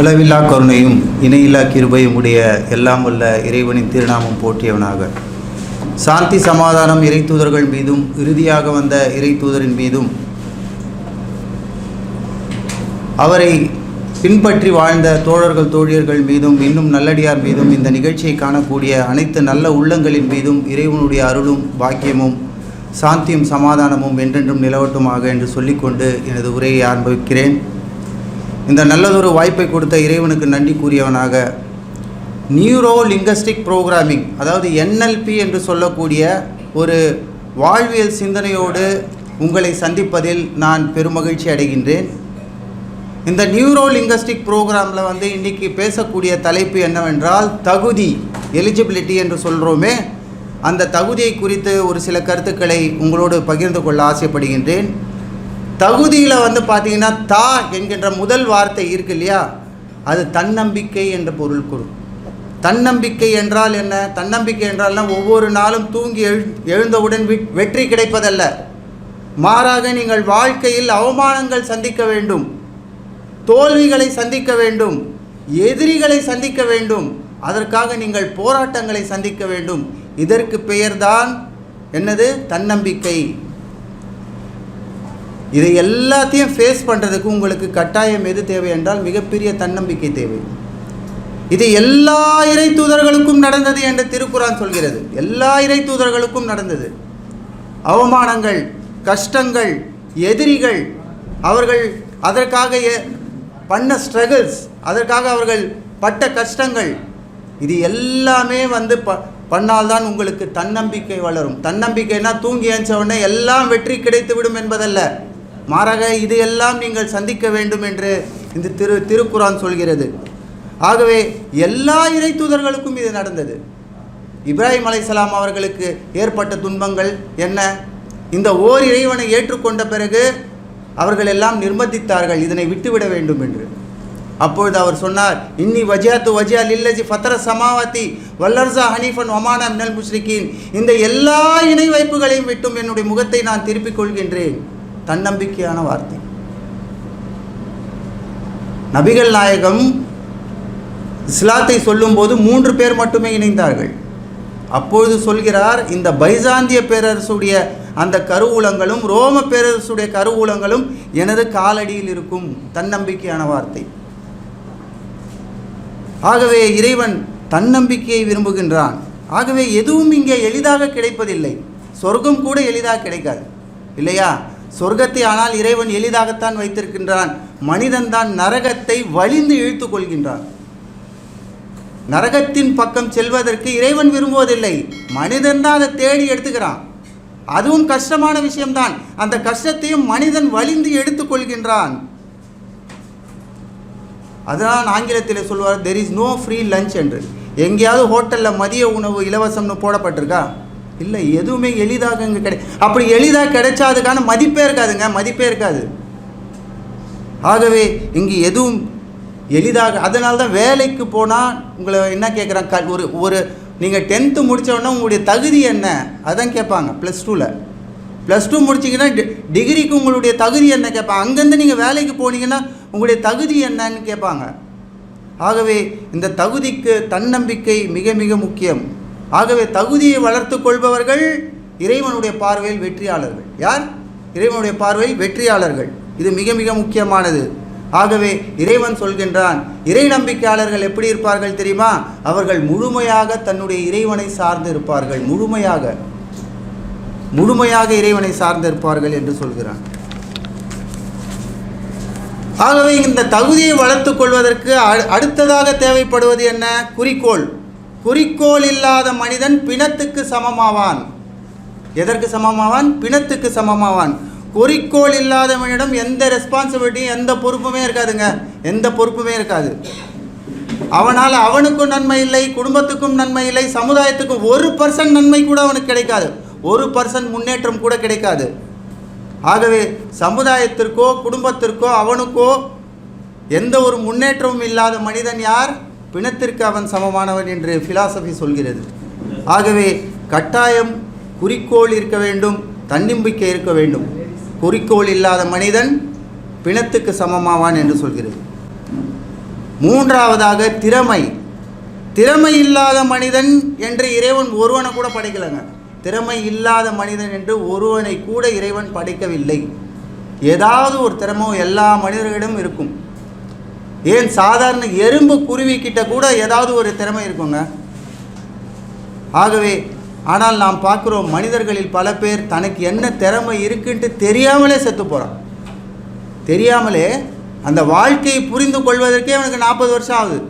அளவில்லா கருணையும் இணையில்லா கிருபையும் உடைய எல்லாம் உள்ள இறைவனின் திருநாமம் போற்றியவனாக. சாந்தி சமாதானம் இறை தூதர்கள் மீதும் இறுதியாக வந்த இறை தூதரின் மீதும் அவரை பின்பற்றி வாழ்ந்த தோழர்கள் தோழியர்கள் மீதும் இன்னும் நல்லடியார் மீதும் இந்த நிகழ்ச்சியை காணக்கூடிய அனைத்து நல்ல உள்ளங்களின் மீதும் இறைவனுடைய அருளும் பாக்கியமும் சாந்தியும் சமாதானமும் என்றென்றும் நிலவட்டுமாக என்று சொல்லிக்கொண்டு எனது உரையை ஆரம்பிக்கிறேன். இந்த நல்லதொரு வாய்ப்பை கொடுத்த இறைவனுக்கு நன்றி கூறியவனாக. நியூரோ லிங்கஸ்டிக் ப்ரோக்ராமிங் அதாவது என்எல்பி என்று சொல்லக்கூடிய ஒரு வாழ்வியல் சிந்தனையோடு உங்களை சந்திப்பதில் நான் பெருமகிழ்ச்சி அடைகின்றேன். இந்த நியூரோ லிங்கஸ்டிக் ப்ரோக்ராமில் வந்து இன்றைக்கி பேசக்கூடிய தலைப்பு என்னவென்றால் தகுதி எலிஜிபிலிட்டி என்று சொல்கிறோமே அந்த தகுதியை குறித்து ஒரு சில கருத்துக்களை உங்களோடு பகிர்ந்து கொள்ள ஆசைப்படுகின்றேன். தகுதியில் வந்து பார்த்தீங்கன்னா தா என்கின்ற முதல் வார்த்தை இருக்கு இல்லையா? அது தன்னம்பிக்கை என்ற பொருள் கூறும் தன்னம்பிக்கை என்றால் என்ன? தன்னம்பிக்கை என்றால்னா ஒவ்வொரு நாளும் தூங்கி எழு எழுந்தவுடன் வெற்றி கிடைப்பதல்ல. மாறாக நீங்கள் வாழ்க்கையில் அவமானங்கள் சந்திக்க வேண்டும். தோல்விகளை சந்திக்க வேண்டும். எதிரிகளை சந்திக்க வேண்டும். அதற்காக நீங்கள் போராட்டங்களை சந்திக்க வேண்டும். இதற்கு பெயர்தான் என்னது? தன்னம்பிக்கை. இதை எல்லாத்தையும் ஃபேஸ் பண்ணுறதுக்கு உங்களுக்கு கட்டாயம் எது தேவை என்றால் மிகப்பெரிய தன்னம்பிக்கை தேவை. இது எல்லா இறை தூதர்களுக்கும் நடந்தது என்று திருக்குறான் சொல்கிறது. எல்லா இறை தூதர்களுக்கும் நடந்தது. அவமானங்கள் கஷ்டங்கள் எதிரிகள் அவர்கள் அதற்காக பண்ண ஸ்ட்ரகிள்ஸ் அதற்காக அவர்கள் பட்ட கஷ்டங்கள் இது எல்லாமே வந்து ப பண்ணால்தான் உங்களுக்கு தன்னம்பிக்கை வளரும். தன்னம்பிக்கைனா தூங்கி ஏஞ்ச உடனே எல்லாம் வெற்றி கிடைத்து விடும் என்பதல்ல. மாறாக இது எல்லாம் நீங்கள் சந்திக்க வேண்டும் என்று இந்த திரு திருக்குரான் சொல்கிறது. ஆகவே எல்லா இறை தூதர்களுக்கும் இது நடந்தது. இப்ராஹிம் அலைசலாம் அவர்களுக்கு ஏற்பட்ட துன்பங்கள் என்ன? இந்த ஓர் இறைவனை ஏற்றுக்கொண்ட பிறகு அவர்கள் எல்லாம் நிர்பந்தித்தார்கள் இதனை விட்டுவிட வேண்டும் என்று. அப்பொழுது அவர் சொன்னார் இன்னி வஜியாத்து வஜியா லில்லஜி ஃபத்தர சமாவதி வல்லர்சா ஹனீஃபன் ஒமானா மினல் முஸ்ரிக்கீன் இந்த எல்லா இணை வைப்புகளையும் விட்டும் என்னுடைய முகத்தை நான் திருப்பிக் கொள்கின்றேன். தன்னம்பிக்கையான வார்த்தை. நபிகள் நாயகம் இஸ்லாத்தை சொல்லும்போது மூன்று பேர் மட்டுமே இணைந்தார்கள். அப்பொழுது சொல்கிறார் இந்த பைசாந்திய பேரரசுடைய அந்த கருவூலங்களும் ரோம பேரரசுடைய கருவூலங்களும் எனது காலடியில் இருக்கும். தன்னம்பிக்கையான வார்த்தை. ஆகவே இறைவன் தன்னம்பிக்கையை விரும்புகின்றான். ஆகவே எதுவும் இங்கே எளிதாக கிடைப்பதில்லை. சொர்க்கம் கூட எளிதாக கிடைக்காது. இல்லையா? சொர்க்கத்தை ஆனால் இறைவன் எளிதாகத்தான் வைத்திருக்கின்றான். மனிதன்தான் நரகத்தை வலிந்து இழுத்து கொள்கின்றான். நரகத்தின் பக்கம் செல்வதற்கு இறைவன் விரும்புவதில்லை. மனிதன்தான் அதை தேடி எடுத்துக்கிறான். அதுவும் கஷ்டமான விஷயம்தான். அந்த கஷ்டத்தையும் மனிதன் வலிந்து எடுத்துக்கொள்கின்றான் அதனால் ஆங்கிலத்தில் சொல்வார் there is no free lunch என்று. எங்கேயாவது ஹோட்டலில் மதிய உணவு இலவசம்னு போடப்பட்டிருக்கா? இல்லை எதுவுமே எளிதாக இங்கே கிடை அப்படி எளிதாக கிடைச்சா அதுக்கான மதிப்பே இருக்காதுங்க மதிப்பே இருக்காது. ஆகவே இங்கு எதுவும் எளிதாக அதனால தான் வேலைக்கு போனால் உங்களை என்ன கேட்குறாங்க க ஒரு ஒரு நீங்கள் டென்த்து முடித்தோடனே உங்களுடைய தகுதி என்ன? அதான் கேட்பாங்க ப்ளஸ் டூவில் ப்ளஸ் டூ முடிச்சிங்கன்னா டி டிகிரிக்கு உங்களுடைய தகுதி என்ன கேட்பாங்க அங்கேருந்து நீங்கள் வேலைக்கு போனீங்கன்னா உங்களுடைய தகுதி என்னன்னு கேட்பாங்க ஆகவே இந்த தகுதிக்கு தன்னம்பிக்கை மிக மிக முக்கியம். ஆகவே தகுதியை வளர்த்து கொள்பவர்கள் இறைவனுடைய பார்வையில் வெற்றியாளர்கள். யார்? இறைவனுடைய பார்வையில் வெற்றியாளர்கள். இது மிக மிக முக்கியமானது. ஆகவே இறைவன் சொல்கின்றான் இறை நம்பிக்கையாளர்கள் எப்படி இருப்பார்கள் தெரியுமா? அவர்கள் முழுமையாக தன்னுடைய இறைவனை சார்ந்து இருப்பார்கள். முழுமையாக. முழுமையாக இறைவனை சார்ந்து இருப்பார்கள் என்று சொல்கிறான். ஆகவே இந்த தகுதியை வளர்த்து கொள்வதற்கு அடுத்ததாக தேவைப்படுவது என்ன? குறிக்கோள். குறிக்கோள் இல்லாத மனிதன் பிணத்துக்கு சமமாவான். எதற்கு சமமாவான்? பிணத்துக்கு சமமாவான். குறிக்கோள் இல்லாதவனிடம் எந்த ரெஸ்பான்சிபிலிட்டியும் எந்த பொறுப்புமே இருக்காதுங்க. எந்த பொறுப்புமே இருக்காது. அவனால் அவனுக்கும் நன்மை இல்லை குடும்பத்துக்கும் நன்மை இல்லை சமுதாயத்துக்கும் ஒரு பர்சன்ட் நன்மை கூட அவனுக்கு கிடைக்காது. ஒரு பர்சன்ட் முன்னேற்றம் கூட கிடைக்காது. ஆகவே சமுதாயத்திற்கோ குடும்பத்திற்கோ அவனுக்கோ எந்த ஒரு முன்னேற்றமும் இல்லாத மனிதன் யார்? பிணத்திற்கு அவன் சமமானவன் என்று ஃபிலாசபி சொல்கிறது. ஆகவே கட்டாயம் குறிக்கோள் இருக்க வேண்டும் தன்னம்பிக்கை இருக்க வேண்டும். குறிக்கோள் இல்லாத மனிதன் பிணத்துக்கு சமமாவான் என்று சொல்கிறது. மூன்றாவதாக திறமை. திறமை இல்லாத மனிதன் என்று இறைவன் ஒருவனை கூட படைக்கலைங்க. திறமை இல்லாத மனிதன் என்று ஒருவனை கூட இறைவன் படைக்கவில்லை. ஏதாவது ஒரு திறமோ எல்லா மனிதர்களிடம் இருக்கும். ஏன் சாதாரண எறும்பு குருவி கிட்ட கூட ஏதாவது ஒரு திறமை இருக்குங்க ஆகவே ஆனால் நாம் பார்க்குறோம் மனிதர்களில் பல பேர் தனக்கு என்ன திறமை இருக்குன்ட்டு தெரியாமலே செத்து போகிறான் தெரியாமலே அந்த வாழ்க்கையை புரிந்து கொள்வதற்கே அவனுக்கு நாற்பது வருஷம் ஆகுது.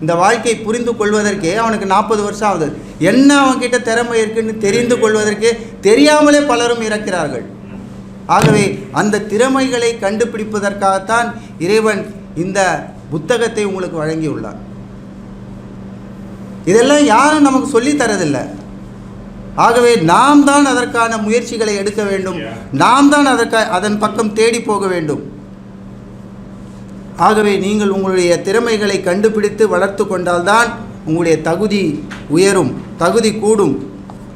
இந்த வாழ்க்கையை புரிந்து கொள்வதற்கே அவனுக்கு நாற்பது வருஷம் ஆகுது. என்ன அவன்கிட்ட திறமை இருக்குன்னு தெரிந்து கொள்வதற்கே தெரியாமலே பலரும் இறக்கிறார்கள். ஆகவே அந்த திறமைகளை கண்டுபிடிப்பதற்காகத்தான் இறைவன் இந்த புத்தகத்தை உங்களுக்கு வழங்கியுள்ளார். இதெல்லாம் யாரும் நமக்கு சொல்லித் தரதில்லை. ஆகவே நாம் தான் அதற்கான முயற்சிகளை எடுக்க வேண்டும். நாம் தான் அதற்கா அதன் பக்கம் தேடி போக வேண்டும். ஆகவே நீங்கள் உங்களுடைய திறமைகளை கண்டுபிடித்து வளர்த்து கொண்டால்தான் உங்களுடைய தகுதி உயரும் தகுதி கூடும்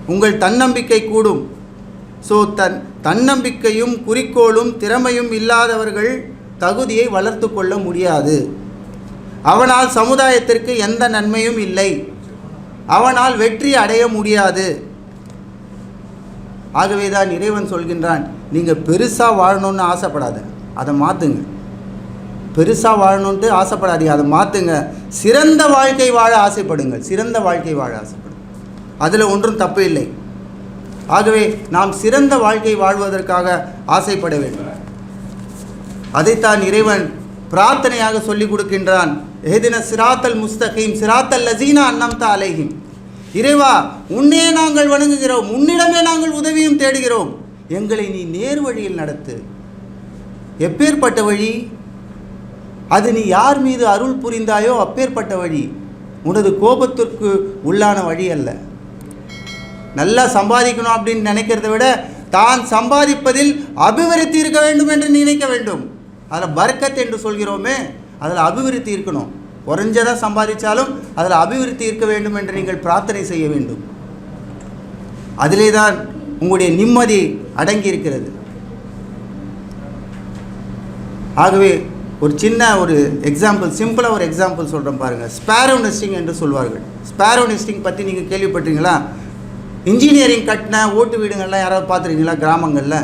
உங்கள் தன்னம்பிக்கை கூடும். ஸோ தன் தன்னம்பிக்கையும் குறிக்கோளும் திறமையும் இல்லாதவர்கள் தகுதியை வளர்த்து கொள்ள முடியாது. அவனால் சமுதாயத்திற்கு எந்த நன்மையும் இல்லை. அவனால் வெற்றி அடைய முடியாது. ஆகவே தான் இறைவன் சொல்கின்றான் நீங்கள் பெருசாக வாழணும்னு ஆசைப்படாத. அதை மாற்றுங்க பெருசாக வாழணுன்ட்டு ஆசைப்படாதீங்க. அதை மாற்றுங்க சிறந்த வாழ்க்கை வாழ ஆசைப்படுங்கள். சிறந்த வாழ்க்கை வாழ ஆசைப்படும் அதில் ஒன்றும் தப்பு இல்லை. ஆகவே நாம் சிறந்த வாழ்க்கை வாழ்வதற்காக ஆசைப்பட வேண்டும். அதைத்தான் இறைவன் பிரார்த்தனையாக சொல்லிக் கொடுக்கின்றான். ஏதின சிராத்தல் முஸ்தகீம் சிராத்தல் லசீனா அன்னம்தா அலைஹிம். இறைவா உன்னே நாங்கள் வணங்குகிறோம். உன்னிடமே நாங்கள் உதவியும் தேடுகிறோம். எங்களை நீ நேர் வழியில் நடத்து. எப்பேற்பட்ட வழி? அது நீ யார் மீது அருள் புரிந்தாயோ அப்பேற்பட்ட வழி. உனது கோபத்திற்கு உள்ளான வழி அல்ல. நல்லா சம்பாதிக்கணும் அப்படின்னு நினைக்கிறத விட தான் சம்பாதிப்பதில் அபிவிருத்தி இருக்க வேண்டும் என்று நினைக்க வேண்டும். அதில் பர்க்கத் என்று சொல்கிறோமே அதில் அபிவிருத்தி இருக்கணும். குறைஞ்சதாக சம்பாதிச்சாலும் அதில் அபிவிருத்தி இருக்க வேண்டும் என்று நீங்கள் பிரார்த்தனை செய்ய வேண்டும். அதிலே தான் உங்களுடைய நிம்மதி அடங்கி இருக்கிறது. ஆகவே ஒரு சின்ன ஒரு எக்ஸாம்பிள் சிம்பிளாக ஒரு எக்ஸாம்பிள் சொல்கிறேன் பாருங்கள் ஸ்பேரோ நெஸ்டிங் என்று சொல்வார்கள். ஸ்பேரோ நெஸ்டிங் பற்றி நீங்கள் கேள்விப்பட்டீங்களா இன்ஜினியரிங் கட்டின ஓட்டு வீடுங்கள்லாம் யாராவது பார்த்துருக்கீங்களா? கிராமங்களில்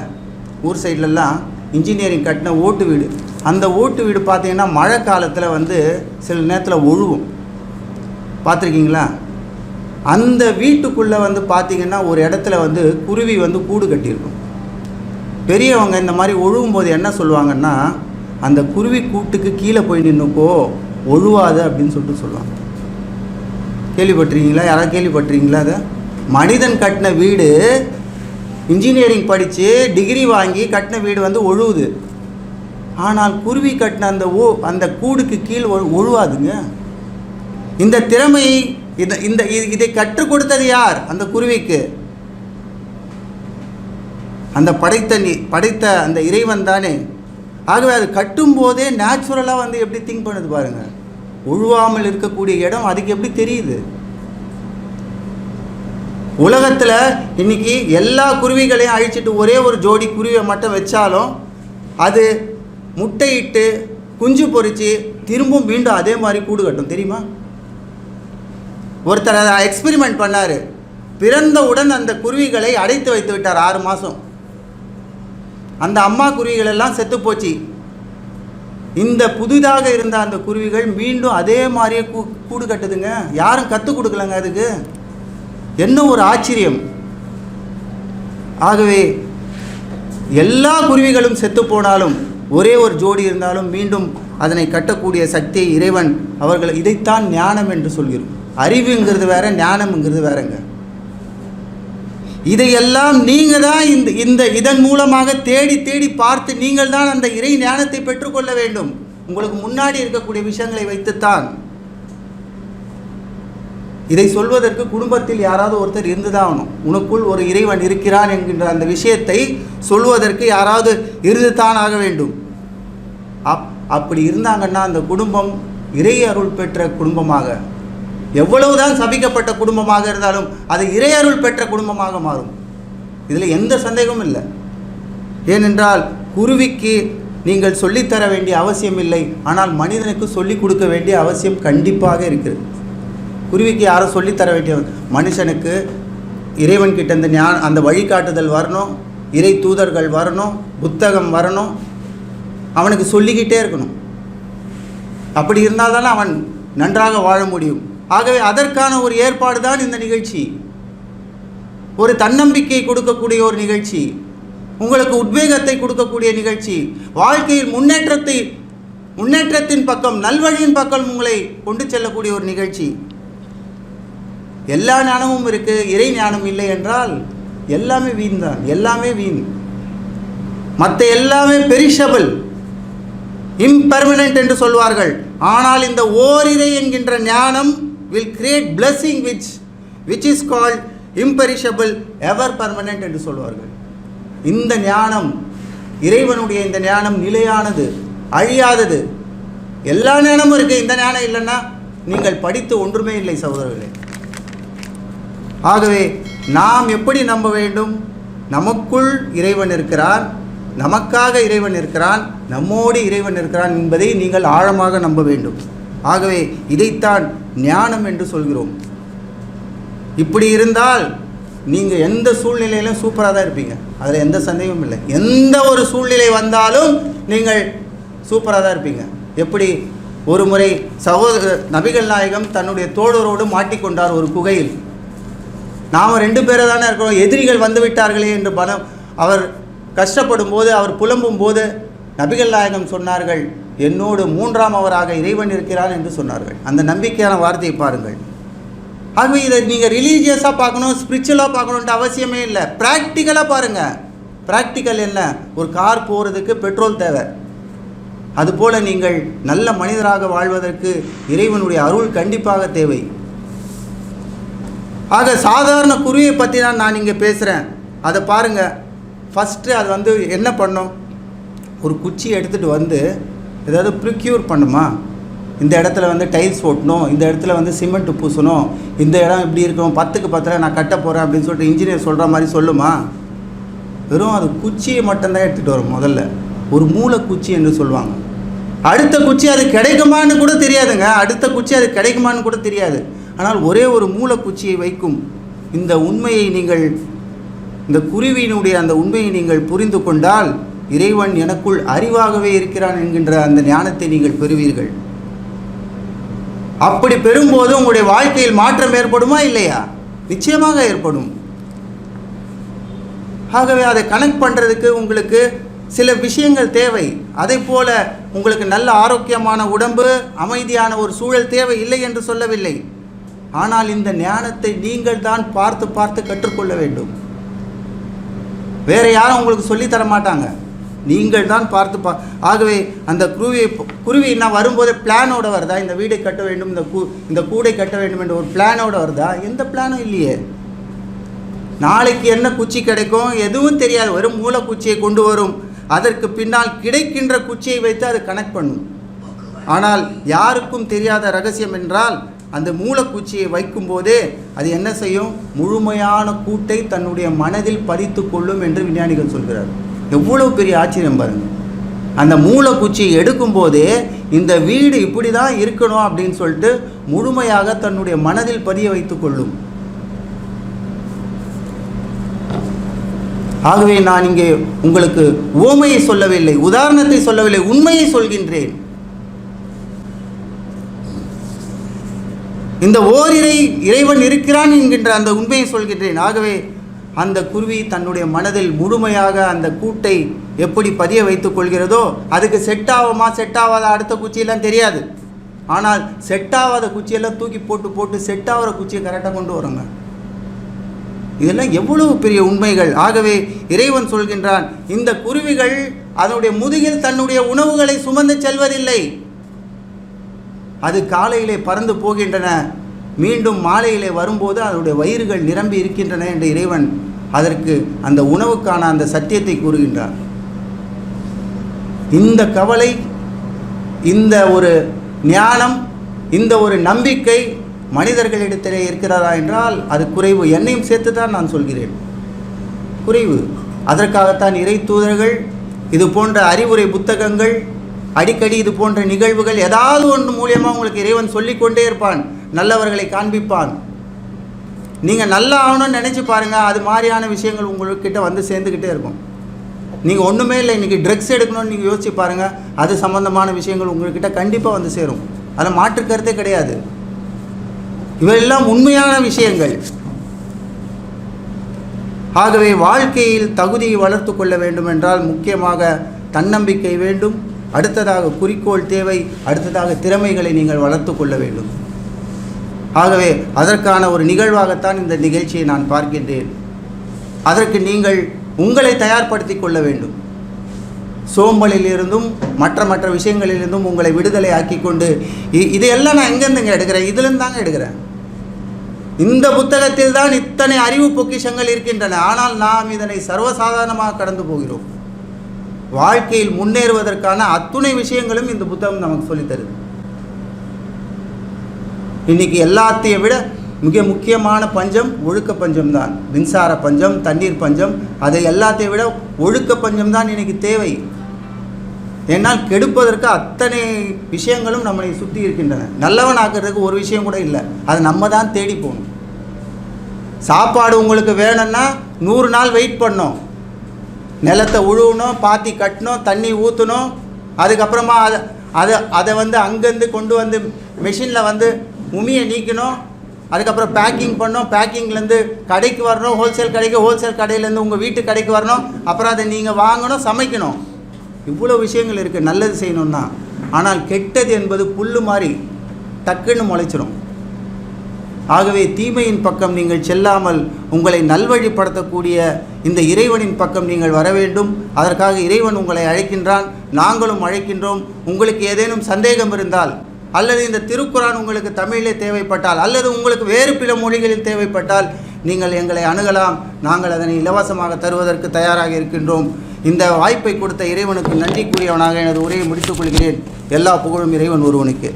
ஊர் சைட்லலாம் இன்ஜினியரிங் கட்டின ஓட்டு வீடு. அந்த ஓட்டு வீடு பார்த்தீங்கன்னா மழை காலத்தில் வந்து சில நேரத்தில் ஒழுகும். பார்த்துருக்கீங்களா? அந்த வீட்டுக்குள்ளே வந்து பார்த்தீங்கன்னா ஒரு இடத்துல வந்து குருவி வந்து கூடு கட்டியிருக்கும். பெரியவங்க இந்த மாதிரி ஒழுகும் போது என்ன சொல்லுவாங்கன்னா அந்த குருவி கூட்டுக்கு கீழே போய் நின்றுக்கோ ஒழுவாது அப்படின்னு சொல்லிட்டு சொல்லுவாங்க. கேள்விப்பட்டிருக்கீங்களா? யாராவது கேள்விப்பட்டிருக்கீங்களா அதை? மனிதன் கட்டின வீடு இன்ஜினியரிங் படித்து டிகிரி வாங்கி கட்டின வீடு வந்து ஒழுவுது. ஆனால் குருவி கட்டின அந்த ஓ அந்த கூடுக்கு கீழ் ஒழு ஒழுவாதுங்க. இந்த திறமை இந்த இந்த இது- இதை கற்றுக் கொடுத்தது யார்? அந்த குருவிக்கு. அந்த படைத்த நீ படைத்த அந்த இறைவன் தானே. ஆகவே அது கட்டும்போதே நேச்சுரலாக வந்து எப்படி திங்க் பண்ணுது பாருங்க. ஒழுவாமல் இருக்கக்கூடிய இடம் அதுக்கு எப்படி தெரியுது? உலகத்தில் இன்னைக்கு எல்லா குருவிகளையும் அழிச்சிட்டு ஒரே ஒரு ஜோடி குருவியை மட்டும் வச்சாலும் அது முட்டையிட்டு குஞ்சு பொரித்து திரும்பவும் மீண்டும் அதே மாதிரி கூடு கட்டும் தெரியுமா? ஒருத்தர் அதை எக்ஸ்பெரிமெண்ட் பண்ணார். பிறந்தவுடன் அந்த குருவிகளை அடைத்து வைத்து விட்டார் ஆறு மாதம் அந்த அம்மா குருவிகள் எல்லாம் செத்து போச்சு. இந்த புதிதாக இருந்த அந்த குருவிகள் மீண்டும் அதே மாதிரியே கூ கூடு கட்டுதுங்க. யாரும் கற்றுக் கொடுக்கலங்க அதுக்கு. என்ன ஒரு ஆச்சரியம்? ஆகவே எல்லா குருவிகளும் செத்து போனாலும் ஒரே ஒரு ஜோடி இருந்தாலும் மீண்டும் அதனை கட்டக்கூடிய சக்தியை இறைவன் அவர்கள் இதைத்தான் ஞானம் என்று சொல்கிறோம். அறிவுங்கிறது வேற ஞானம்ங்கிறது வேறங்க. இதையெல்லாம் நீங்கள் தான் இந்த இந்த இதன் மூலமாக தேடி தேடி பார்த்து நீங்கள் தான் அந்த இறை ஞானத்தை பெற்றுக்கொள்ள வேண்டும். உங்களுக்கு முன்னாடி இருக்கக்கூடிய விஷயங்களை வைத்துத்தான் இதை சொல்வதற்கு குடும்பத்தில் யாராவது ஒருத்தர் இருந்துதான் ஆகணும் உனக்குள் ஒரு இறைவன் இருக்கிறான் என்கின்ற அந்த விஷயத்தை சொல்வதற்கு யாராவது இருந்துதான் ஆக வேண்டும். அப் அப்படி இருந்தாங்கன்னா அந்த குடும்பம் இறை அருள் பெற்ற குடும்பமாக எவ்வளவுதான் சபிக்கப்பட்ட குடும்பமாக இருந்தாலும் அது இறை அருள் பெற்ற குடும்பமாக மாறும். இதில் எந்த சந்தேகமும் இல்லை. ஏனென்றால் குருவிக்கு நீங்கள் சொல்லித்தர வேண்டிய அவசியம் இல்லை. ஆனால் மனிதனுக்கு சொல்லிக் கொடுக்க வேண்டிய அவசியம் கண்டிப்பாக இருக்கிறது. குருவிக்கு யாரும் சொல்லித்தர வேண்டிய மனுஷனுக்கு இறைவன் கிட்ட இந்த ஞான அந்த வழிகாட்டுதல் வரணும் இறை தூதர்கள் வரணும் புத்தகம் வரணும் அவனுக்கு சொல்லிக்கிட்டே இருக்கணும். அப்படி இருந்தால் தானே அவன் நன்றாக வாழ முடியும். ஆகவே அதற்கான ஒரு ஏற்பாடு தான் இந்த நிகழ்ச்சி. ஒரு தன்னம்பிக்கை கொடுக்கக்கூடிய ஒரு நிகழ்ச்சி. உங்களுக்கு உத்வேகத்தை கொடுக்கக்கூடிய நிகழ்ச்சி. வாழ்க்கையில் முன்னேற்றத்தை முன்னேற்றத்தின் பக்கம் நல்வழியின் பக்கம் உங்களை கொண்டு செல்லக்கூடிய ஒரு நிகழ்ச்சி. எல்லா ஞானமும் இருக்குது இறை ஞானம் இல்லை என்றால் எல்லாமே வீண் தான் எல்லாமே வீண். மற்ற எல்லாமே பெரிஷபிள் இம்பெர்மனன்ட் என்று சொல்வார்கள். ஆனால் இந்த ஓரிரை என்கின்ற ஞானம் will create blessing which which is called imperishable ever permanent என்று சொல்வார்கள். இந்த ஞானம் இறைவனுடைய இந்த ஞானம் நிலையானது அழியாதது. எல்லா ஞானமும் இருக்குது இந்த ஞானம் இல்லைன்னா நீங்கள் படித்து ஒன்றுமே இல்லை சகோதரர்களே. ஆகவே நாம் எப்படி நம்ப வேண்டும்? நமக்குள் இறைவன் இருக்கிறான் நமக்காக இறைவன் இருக்கிறான் நம்மோடு இறைவன் இருக்கிறான் என்பதை நீங்கள் ஆழமாக நம்ப வேண்டும். ஆகவே இதைத்தான் ஞானம் என்று சொல்கிறோம். இப்படி இருந்தால் நீங்கள் எந்த சூழ்நிலையிலும் சூப்பராக தான் இருப்பீங்க. அதில் எந்த சந்தேகமும் இல்லை. எந்த ஒரு சூழ்நிலை வந்தாலும் நீங்கள் சூப்பராக தான் இருப்பீங்க. எப்படி? ஒரு முறை சகோதர நபிகள் நாயகம் தன்னுடைய தோழரோடு மாட்டிக்கொண்டார் ஒரு குகையில். நாம் ரெண்டு பேரை தானே இருக்கிறோம். எதிரிகள் வந்து விட்டார்களே என்று பலம் அவர் கஷ்டப்படும் போது அவர் புலம்பும் போது நபிகள் நாயகம் சொன்னார்கள் என்னோடு மூன்றாம் அவராக இறைவன் இருக்கிறான் என்று சொன்னார்கள். அந்த நம்பிக்கையான வார்த்தையை பாருங்கள். ஆகவே இதை நீங்கள் ரிலீஜியஸாக பார்க்கணும் ஸ்பிரிச்சுவலாக பார்க்கணுன்ட்டு அவசியமே இல்லை. ப்ராக்டிக்கலாக பாருங்கள் ப்ராக்டிக்கல் என்ன? ஒரு கார் போகிறதுக்கு பெட்ரோல் தேவை. அதுபோல் நீங்கள் நல்ல மனிதராக வாழ்வதற்கு இறைவனுடைய அருள் கண்டிப்பாக தேவை. ஆக சாதாரண குருவியை பற்றி தான் நான் இங்கே பேசுகிறேன் அதை பாருங்கள் ஃபஸ்ட்டு அது வந்து என்ன பண்ணும்? ஒரு குச்சி எடுத்துகிட்டு வந்து ஏதாவது ப்ரிக்யூர் பண்ணுமா? இந்த இடத்துல வந்து டைல்ஸ் ஓட்டணும். இந்த இடத்துல வந்து சிமெண்ட் பூசணும். இந்த இடம் இப்படி இருக்கும். பத்துக்கு பத்தில் நான் கட்ட போகிறேன் அப்படின்னு சொல்லிட்டு இன்ஜினியர் சொல்கிற மாதிரி சொல்லுமா? வெறும் அது குச்சியை மட்டும்தான் எடுத்துகிட்டு வரும் முதல்ல. ஒரு மூளை குச்சி என்று சொல்லுவாங்க. அடுத்த குச்சி அது கிடைக்குமான்னு கூட தெரியாதுங்க. அடுத்த குச்சி அது கிடைக்குமான்னு கூட தெரியாது. ஆனால் ஒரே ஒரு மூலக்குச்சியை வைக்கும் இந்த உண்மையை நீங்கள் இந்த குருவியினுடைய அந்த உண்மையை நீங்கள் புரிந்து கொண்டால் இறைவன் எனக்குள் அறிவாகவே இருக்கிறான் என்கின்ற அந்த ஞானத்தை நீங்கள் பெறுவீர்கள். அப்படி பெறும்போது உங்களுடைய வாழ்க்கையில் மாற்றம் ஏற்படுமா இல்லையா? நிச்சயமாக ஏற்படும். ஆகவே அதை கனெக்ட் பண்ணுறதுக்கு உங்களுக்கு சில விஷயங்கள் தேவை. அதை போல உங்களுக்கு நல்ல ஆரோக்கியமான உடம்பு அமைதியான ஒரு சூழல் தேவை இல்லை என்று சொல்லவில்லை. ஆனால் இந்த ஞானத்தை நீங்கள் தான் பார்த்து பார்த்து கற்றுக்கொள்ள வேண்டும். வேற யாரும் உங்களுக்கு சொல்லித் தர மாட்டாங்க. நீங்கள் தான் பார்த்து பா ஆகவே அந்த குருவியை குருவி என்ன வரும்போதே பிளானோட வருதா? இந்த வீடை கட்ட வேண்டும் இந்த கூ இந்த கூடை கட்ட வேண்டும் என்ற ஒரு பிளானோட வருதா? எந்த பிளானும் இல்லையே. நாளைக்கு என்ன குச்சி கிடைக்கும்? எதுவும் தெரியாது. வெறும் மூலக்குச்சியை கொண்டு வரும். அதற்கு பின்னால் கிடைக்கின்ற குச்சியை வைத்து அது கனெக்ட் பண்ணும். ஆனால் யாருக்கும் தெரியாத ரகசியம் என்றால் அந்த மூலக்கூச்சியை வைக்கும்போதே அது என்ன செய்யும்? முழுமையான கூட்டை தன்னுடைய மனதில் பறித்து கொள்ளும் என்று விஞ்ஞானிகள் சொல்கிறார் எவ்வளவு பெரிய ஆச்சரியம் பாருங்கள் அந்த மூலக்குச்சியை எடுக்கும்போதே இந்த வீடு இப்படி தான் இருக்கணும் அப்படின்னு சொல்லிட்டு முழுமையாக தன்னுடைய மனதில் பதிய வைத்து கொள்ளும். ஆகவே நான் இங்கே உங்களுக்கு ஓமையை சொல்லவில்லை உதாரணத்தை சொல்லவில்லை உண்மையை சொல்கின்றேன். இந்த ஓரிரை இறைவன் இருக்கிறான் என்கின்ற அந்த உண்மையை சொல்கின்றேன். ஆகவே அந்த குருவி தன்னுடைய மனதில் முழுமையாக அந்த கூட்டை எப்படி பதிய வைத்துக் கொள்கிறதோ அதுக்கு செட் ஆகுமா செட் ஆகாத அடுத்த குச்சியெல்லாம் தெரியாது. ஆனால் செட் ஆகாத குச்சியெல்லாம் தூக்கி போட்டு போட்டு செட் ஆகிற குச்சியை கரெக்டாக கொண்டு வரோங்க. இதெல்லாம் எவ்வளவு பெரிய உண்மைகள். ஆகவே இறைவன் சொல்கின்றான் இந்த குருவிகள் அதனுடைய முதுகில் தன்னுடைய உணவுகளை சுமந்து செல்வதில்லை. அது காலையிலே பறந்து போகின்றன. மீண்டும் மாலையிலே வரும்போது அதனுடைய வயிறுகள் நிரம்பி இருக்கின்றன என்ற இறைவன் அதற்கு அந்த உணவுக்கான அந்த சத்தியத்தை கூறுகின்றான் இந்த கவலை இந்த ஒரு ஞானம் இந்த ஒரு நம்பிக்கை மனிதர்களிடத்திலே இருக்கிறதா என்றால் அது குறைவு. என்னையும் சேர்த்து தான் நான் சொல்கிறேன். குறைவு. அதற்காகத்தான் இறை தூதர்கள் இது போன்ற அறிவுரை புத்தகங்கள் அடிக்கடி இது போன்ற நிகழ்வுகள் ஏதாவது ஒன்று மூலியமாக உங்களுக்கு இறைவன் சொல்லிக்கொண்டே இருப்பான் நல்லவர்களை காண்பிப்பான். நீங்கள் நல்லா ஆகணும்னு நினச்சி பாருங்கள் அது மாதிரியான விஷயங்கள் உங்கள்கிட்ட வந்து சேர்ந்துக்கிட்டே இருக்கும். நீங்கள் ஒன்றுமே இல்லை இன்றைக்கி ட்ரக்ஸ் எடுக்கணும்னு நீங்கள் யோசிச்சு பாருங்கள் அது சம்மந்தமான விஷயங்கள் உங்கள்கிட்ட கண்டிப்பாக வந்து சேரும். அதில் மாற்று கருத்தே கிடையாது. இவையெல்லாம் உண்மையான விஷயங்கள். ஆகவே வாழ்க்கையில் தகுதியை வளர்த்து கொள்ள வேண்டும் என்றால் முக்கியமாக தன்னம்பிக்கை வேண்டும் அடுத்ததாக குறிக்கோள் தேவை அடுத்ததாக திறமைகளை நீங்கள் வளர்த்து கொள்ள வேண்டும். ஆகவே அதற்கான ஒரு நிகழ்வாகத்தான் இந்த நிகழ்ச்சியை நான் பார்க்கின்றேன். அதற்கு நீங்கள் உங்களை தயார்படுத்தி கொள்ள வேண்டும். சோம்பலிலிருந்தும் மற்ற மற்ற விஷயங்களிலிருந்தும் உங்களை விடுதலை ஆக்கி கொண்டு இ- இதையெல்லாம் நான் எங்கேருந்துங்க எடுக்கிறேன்? இதுலேருந்து தாங்க எடுக்கிறேன். இந்த புத்தகத்தில் தான் இத்தனை அறிவு பொக்கிஷங்கள் இருக்கின்றன. ஆனால் நாம் இதனை சர்வசாதாரணமாக கடந்து போகிறோம். வாழ்க்கையில் முன்னேறுவதற்கான அத்துணை விஷயங்களும் இந்த புத்தகம் நமக்கு சொல்லித் தருது. இன்னைக்கு எல்லாத்தையும் விட மிக முக்கியமான பஞ்சம் ஒழுக்க பஞ்சம் தான். மின்சார பஞ்சம் தண்ணீர் பஞ்சம் அதை எல்லாத்தையும் விட ஒழுக்க பஞ்சம் தான் இன்னைக்கு தேவை. ஏன்னால் கெடுப்பதற்கு அத்தனை விஷயங்களும் நம்மளை சுற்றி இருக்கின்றன. நல்லவன் ஆக்கிறதுக்கு ஒரு விஷயம் கூட இல்லை. அது நம்ம தான் தேடி போகணும். சாப்பாடு உங்களுக்கு வேணும்னா நூறு நாள் வெயிட் பண்ணோம் நிலத்தை உழுவணும் பாத்தி கட்டணும் தண்ணி ஊற்றணும் அதுக்கப்புறமா அதை அதை அதை வந்து அங்கேருந்து கொண்டு வந்து மிஷினில் வந்து உமியை நீக்கணும். அதுக்கப்புறம் பேக்கிங் பண்ணோம் பேக்கிங்லேருந்து கடைக்கு வரணும். ஹோல்சேல் கடைக்கு ஹோல்சேல் கடையிலேருந்து உங்கள் வீட்டு கடைக்கு வரணும். அப்புறம் அதை நீங்கள் வாங்கணும் சமைக்கணும். இவ்வளோ விஷயங்கள் இருக்குது நல்லது செய்யணும்னா. ஆனால் கெட்டது என்பது புல்லு மாதிரி டக்குன்னு முளைச்சிரும். ஆகவே தீமையின் பக்கம் நீங்கள் செல்லாமல் உங்களை நல்வழிப்படுத்தக்கூடிய இந்த இறைவனின் பக்கம் நீங்கள் வர வேண்டும். அதற்காக இறைவன் உங்களை அழைக்கின்றான். நாங்களும் அழைக்கின்றோம். உங்களுக்கு ஏதேனும் சந்தேகம் இருந்தால் அல்லது இந்த திருக்குறான் உங்களுக்கு தமிழிலே தேவைப்பட்டால் அல்லது உங்களுக்கு வேறு பிற மொழிகளில் தேவைப்பட்டால் நீங்கள் எங்களை அணுகலாம். நாங்கள் அதனை இலவசமாக தருவதற்கு தயாராக இருக்கின்றோம். இந்த வாய்ப்பை கொடுத்த இறைவனுக்கு நன்றி கூறியவனாக எனது உரையை முடித்துக் கொள்கிறேன். எல்லா புகழும் இறைவன் ஒருவனுக்கு.